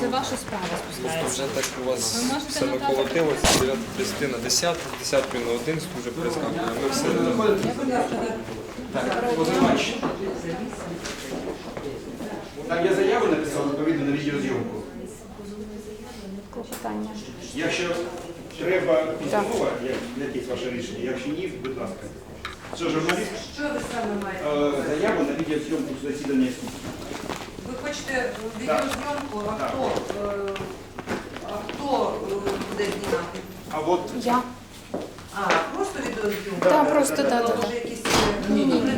це ваша справа спускається. Вже так у вас все наколотилося, біля 10 на 10, 10 на 11 вже прискакує, а ми все Позивач. Там я заяву написав відповідно на відеозйомку. Клопотання. Якщо треба постанова, як якесь ваше рішення, якщо ні, будь ласка. Що, журналіст? Що ви саме маєте? Е, Заяву на відеозйомку засідання суду. Ви хочете відеозйомку, а Так. хто, е, а хто е, буде знімати? А от Я. А, просто відеозйомку? Так, просто да, так. Тобто, Да, да, може, якісь е, кредитовані? Будь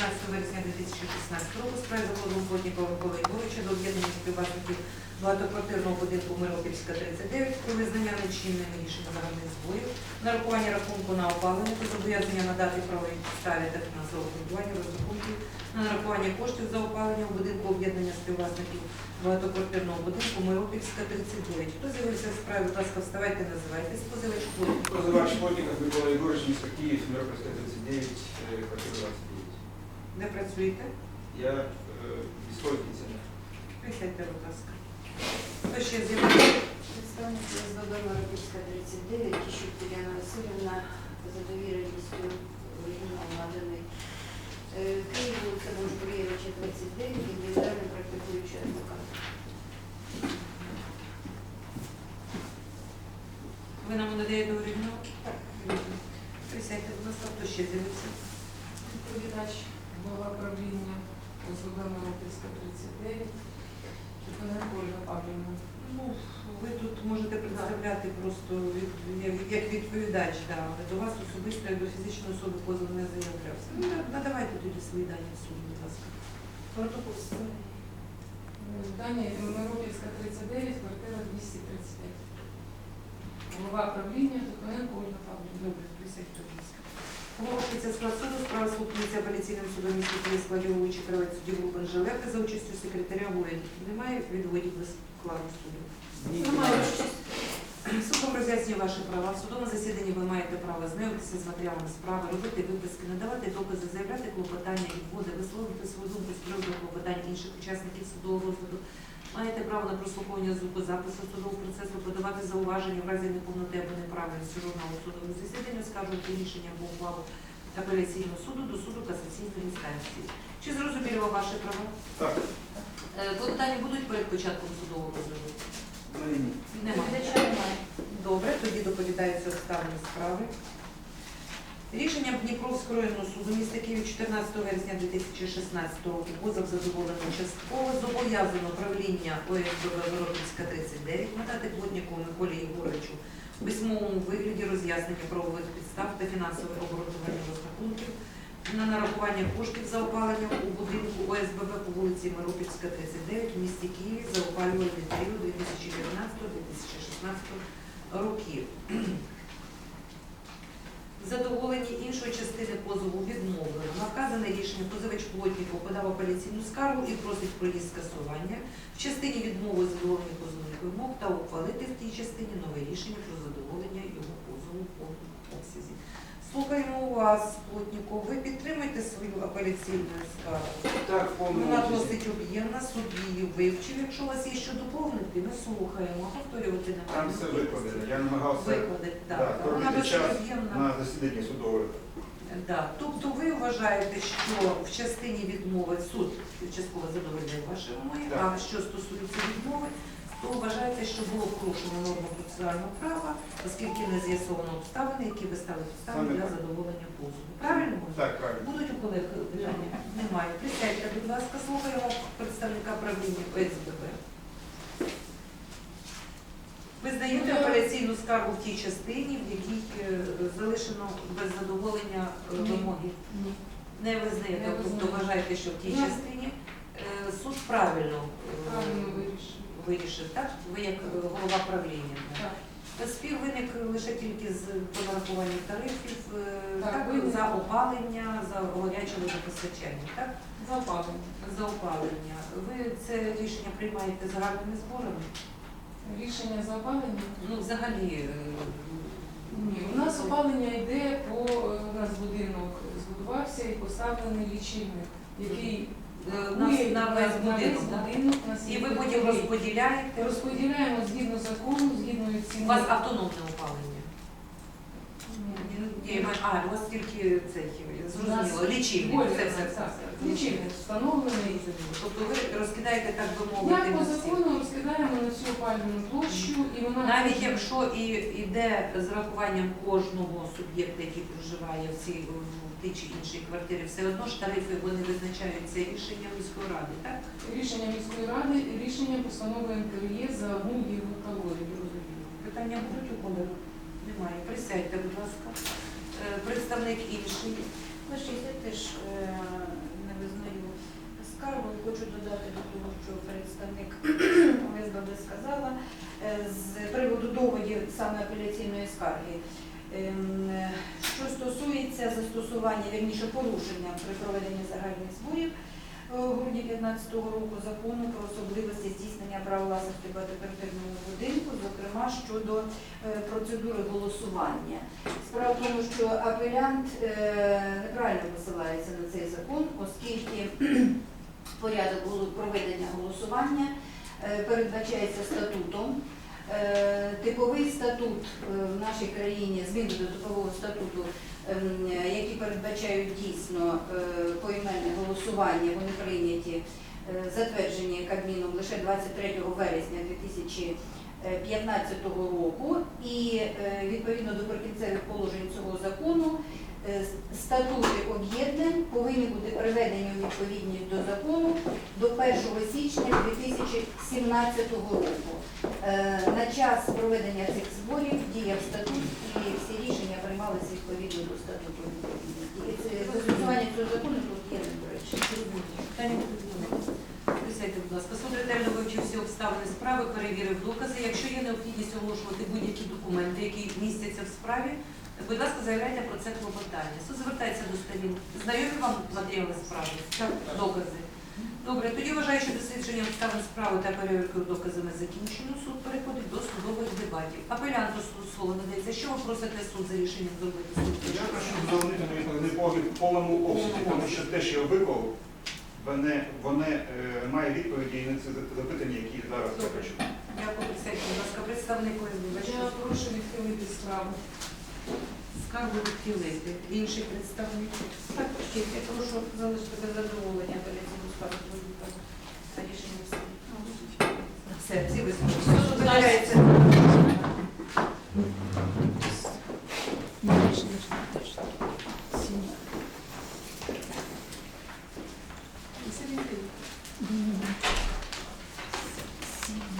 15 вересня 2016 року справі закону водні Павлової мови щодо об'єднання співвласників багатоквартирного будинку Миропільська, 39, про визнання нечинними рішення загальних зборів, нарахування рахунку на опалення та зобов'язання надати правові підстави та фінансове формування розрахунків на нарахування коштів за опалення у будинку об'єднання співвласників багатоквартирного будинку Миропільська, 39. Хто з'явився в справі, будь ласка, вставайте, називайтесь, позивач Плотник. Позивач Плотник Микола Єгорович, місто Київ, Миропільська, 39, квартира 20. Де працюєте? Я е, військовий пенсіонер. Присядьте, будь ласка. Хто ще з'явився? Представник СББ Мароківська 39, Тищук Тетяна Васильівна, за довіреністю оригінал наданий. Е, Київ, вулиця Божбурєвича, 29, індивідуальний практикуючий адвокат. Ви нам надаєте оригінал? Так. Присядьте, будь ласка, хто ще з'явився? Відповідач голова правління ОСББ Миропільська 39, Чепаненко Ольга Павлівна. Ну, ви тут можете представляти просто від, як- як відповідач, да, але до вас особисто як до фізичної особи позов не заявлявся. Ну, на- надавайте тоді свої дані в суд, будь ласка. Протокол складений. Здання Миропільська 39, квартира 235. Голова правління Чепаненко Ольга Павлівна. Добре, присядьте, будь ласка. Оголошується склад суду, справа слухається апеляційним судом міста Києва складі головуючий кривець судді групи Анжелека за участю секретаря воїн. Немає відводів до складу суду? Немає. Судом роз'яснює ваші права. В судовому засіданні ви маєте право знайомитися з матеріалами справи, робити виписки, надавати докази, заявляти клопотання, відводи, висловлювати свою думку з приводу клопотань інших учасників судового розгляду. Маєте право на прослуховування звукозапису судового процесу, подавати зауваження в разі неповноти або неправильності журналу судового засідання, оскаржувати рішення або ухвалу апеляційного суду до суду касаційної інстанції. Чи зрозуміли вам ваші права? Так. Е, Клопотання будуть перед початком судового розгляду? Ні. Немає. Немає. Добре, тоді доповідаються обставини справи. Рішенням Дніпровського районного суду міста Києва 14 вересня 2016 року позов задоволено частково зобов'язано правління ОСББ Воробівська 39 надати Плотнікову Миколі Єгоровичу у письмовому вигляді роз'яснення правових підстав та фінансове обґрунтування розрахунків на нарахування коштів за опалення у будинку ОСББ по вулиці Миропільська, 39 в місті Києві за опалювальний період 2019-2016 років. Задоволені іншої частини позову відмовлено. На вказане рішення позивач Плотніков подав апеляційну скаргу і просить про її скасування. В частині відмови задоволення позовних вимог та ухвалити в тій частині нове рішення про задоволення його позову повному обсязі. Слухаємо вас, Плотніков. Ви підтримуєте свою апеляційну скаргу? Так, Вона досить об'ємна, суд її вивчив. Якщо у вас є що доповнити, ми слухаємо, повторювати не Там все викладено. Я намагався Викладати, да, так. Вона досить час об'ємна. на засіданні судове. Да. Тобто ви вважаєте, що в частині відмови суд частково задовольняє ваші вимоги, Так. а що стосується відмови, то вважаєте, що було порушено норму процесуального права, оскільки не з'ясовано обставини, які ви ставили підстави Саме для так. задоволення позову. Правильно? Так, правильно. Будуть у колег питання? Немає. Присядьте, будь ласка, слухаємо представника правління ОСББ. Ви здаєте апеляційну скаргу в тій частині, в якій е, залишено без задоволення е, Ні. вимоги? Ні. Не визнаєте, Не тобто визнаю. вважаєте, що в тій Ну. частині е, суд правильно, е, Правильно вирішив. так? Ви як е, голова правління. Так. Спір виник лише тільки з по нарахуванню тарифів, е, Так, так, за опалення, за гаряче водопостачання, так? Запалення. За опалення. Ви це рішення приймаєте загальними зборами? Рішення за опалення? Ну, взагалі, е, Ні, у нас опалення йде по у нас будинок збудувався і поставлений лічильник, який на, на весь будинок. будинок, І ви потім розподіляєте. розподіляємо згідно закону, згідно У вас автономне опалення. Ні. А, у вас тільки цей зрозуміло, лічильник. Более, Все, все. Лічильник встановлений. Тобто ви розкидаєте, так би мовити, Як по закону розкидаємо на всю опалювальну площу і вона Навіть якщо і йде з рахуванням кожного суб'єкта, який проживає в цій в тій чи іншій квартирі, все одно ж тарифи вони визначаються рішенням міської ради, так? рішення міської ради, рішення постанови НКРЄ за євро калорію. розумію. Питання будуть у колег? Немає. Присядьте, будь ласка. Е, Представник інший. Перший я теж е, не визнаю скаргу. Хочу додати до того, що представник ОСББ сказала е, з приводу доводів саме апеляційної скарги. Ем, Що стосується застосування, вірніше порушення при проведенні загальних зборів грудні 2015 року закону про особливості здійснення права власності в багатоквартирному будинку, зокрема щодо е, процедури голосування. Справа в тому, що апелянт е, неправильно посилається на цей закон, оскільки порядок проведення голосування е, передбачається статутом. Е, Типовий статут е, в нашій країні, зміни до типового статуту, які передбачають дійсно е, поіменне голосування, вони прийняті, е, затверджені Кабміном лише 23 вересня 2015 року. І е, відповідно до прикінцевих положень цього закону статути об'єднань повинні бути приведені у відповідність до закону до 1 січня 2017 року. На час проведення цих зборів діяв статут і всі рішення приймалися відповідно застосування цього закону тут є недоречним. Питання. Присядьте, будь ласка. Суд ретельно вивчив всі обставини справи, перевірив докази. Якщо є необхідність оголошувати будь-які документи, які містяться в справі, будь ласка, заявляйте про це клопотання. Суд звертається до сторін. Знайомі вам матеріали справи? Так. Докази. Добре, тоді вважаю, що дослідження обставин справи та перевіркою доказами закінчено. Суд переходить до судових дебатів. Апелянту суд слово надається. Що ви просите суд за рішенням зробити? Суд Я прошу задовольнити мені не по повному обсязі, тому що те, що я виклав, вони, вони е, має відповіді на ці запитання, які зараз я хочу. Дякую, присядьте, будь ласка, представник ОСБ. Я прошу відхилити справу. Скаргу відхилити. Інший представник. Так, я прошу залишити без задоволення апеляційну скаргу за рішенням суду. Все, всі висловлюють. Суд удаляється. Належить.